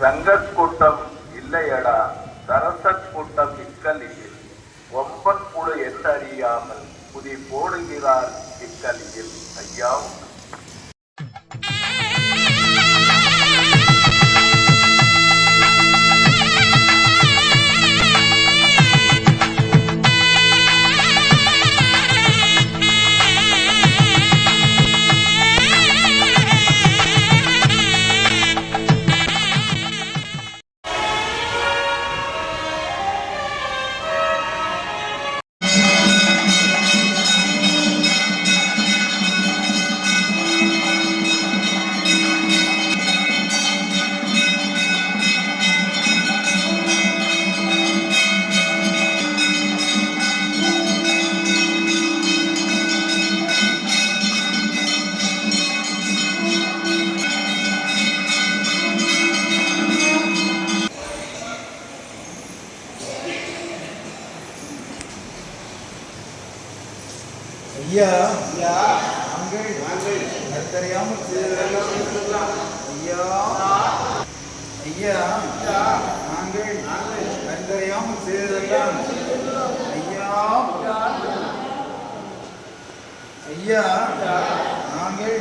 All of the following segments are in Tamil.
சங்கத் கூட்டம் இல்லையடா. சரசக் கூட்டம் இக்கலியில். ஒம்பன் புழு என்றறியாமல் புதி போடுகிறார் இக்கலியில். ஐயா உண்டு. ஐயா. நாங்கள் கத்தறியாமல் செய்ததெல்லாம் ஐயா. ஐயா. நாங்கள் கத்தறியாமல் செய்ததெல்லாம். ஐயா. ஐயா. நாங்கள்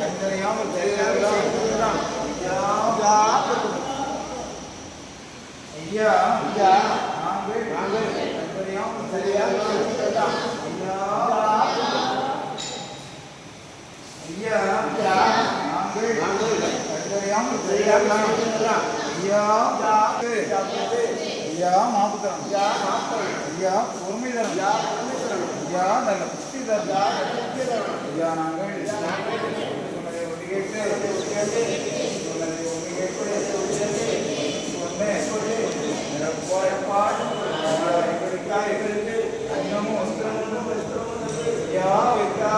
கத்தறியாமல் செய்ததெல்லாம். ஐயா. ஐயா. நாங்கள் கத்தறியாமல் செய்ததெல்லாம். ஐயா நாங்கள் கண்டறியாமல் செய்யலாம் ஐயா ஐயா மாபுத்தரம் ஐயா பொறுமை தரம் ஐயா நல்ல புத்தி தரம் ஐயா நாங்கள் சொன்னதை ஒன்று கேட்டு சொன்னதை ஒன்று கேட்டு. சொன்னேன் எங்களுக்கு அன்னமும் வஸ்திரமும் ஐயா வைத்தா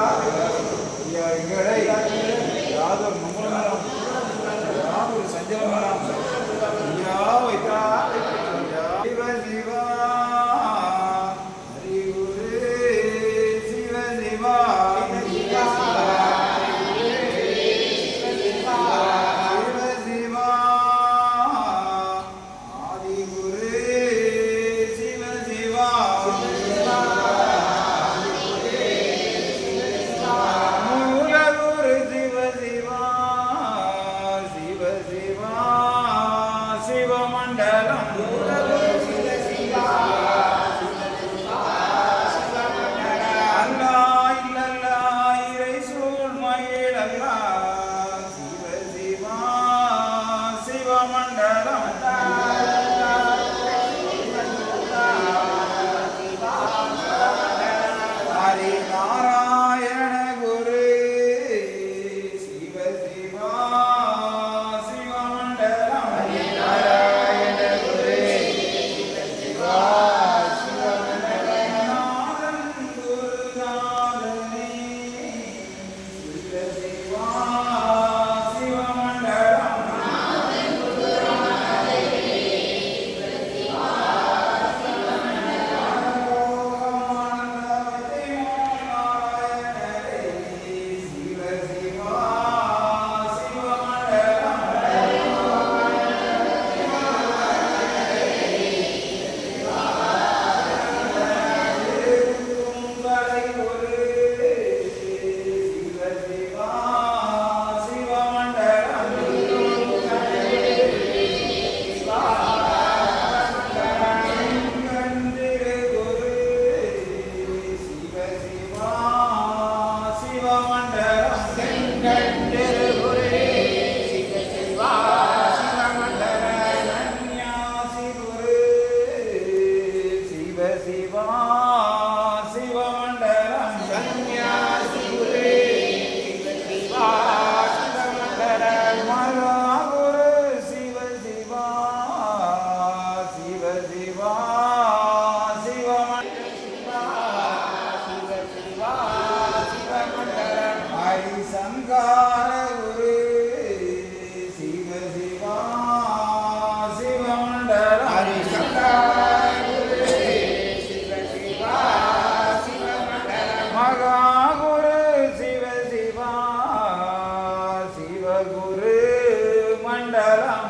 ஐயா யாதொரு மங்களம் யாதொரு சஞ்சலம் మండలం.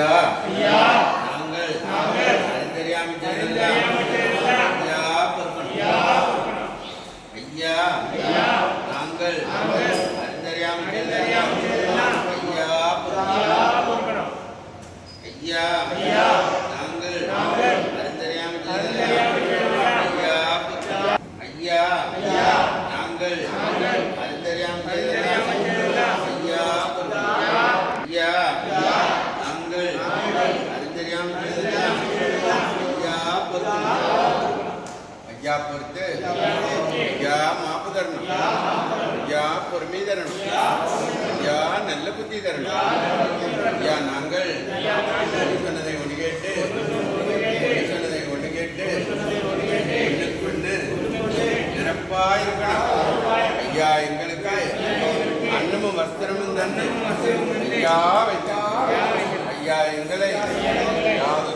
ஐயா. நாங்கள் அறிந்தறியாமல் ஐயா ஐயா நாங்கள் அறிந்தறியாமல் ஐயா ஐயா ஐயா. நாங்கள் அறிந்தறியாமல் ஐயா ஐயா. நாங்கள் அறிந்தறியாமல் யா பொறுமை தரணும். யா நல்ல புத்தி தரணும். யா நாங்கள் சொன்னதை ஒன்று கேட்டு சொன்னதை ஒன்று கேட்டு ஒன்றுக்கு ஒன்று ஐயா எங்களுக்காய் அன்னமும் வஸ்திரமும் தந்து ஐயா வைத்தார் ஐயா எங்களை யாவது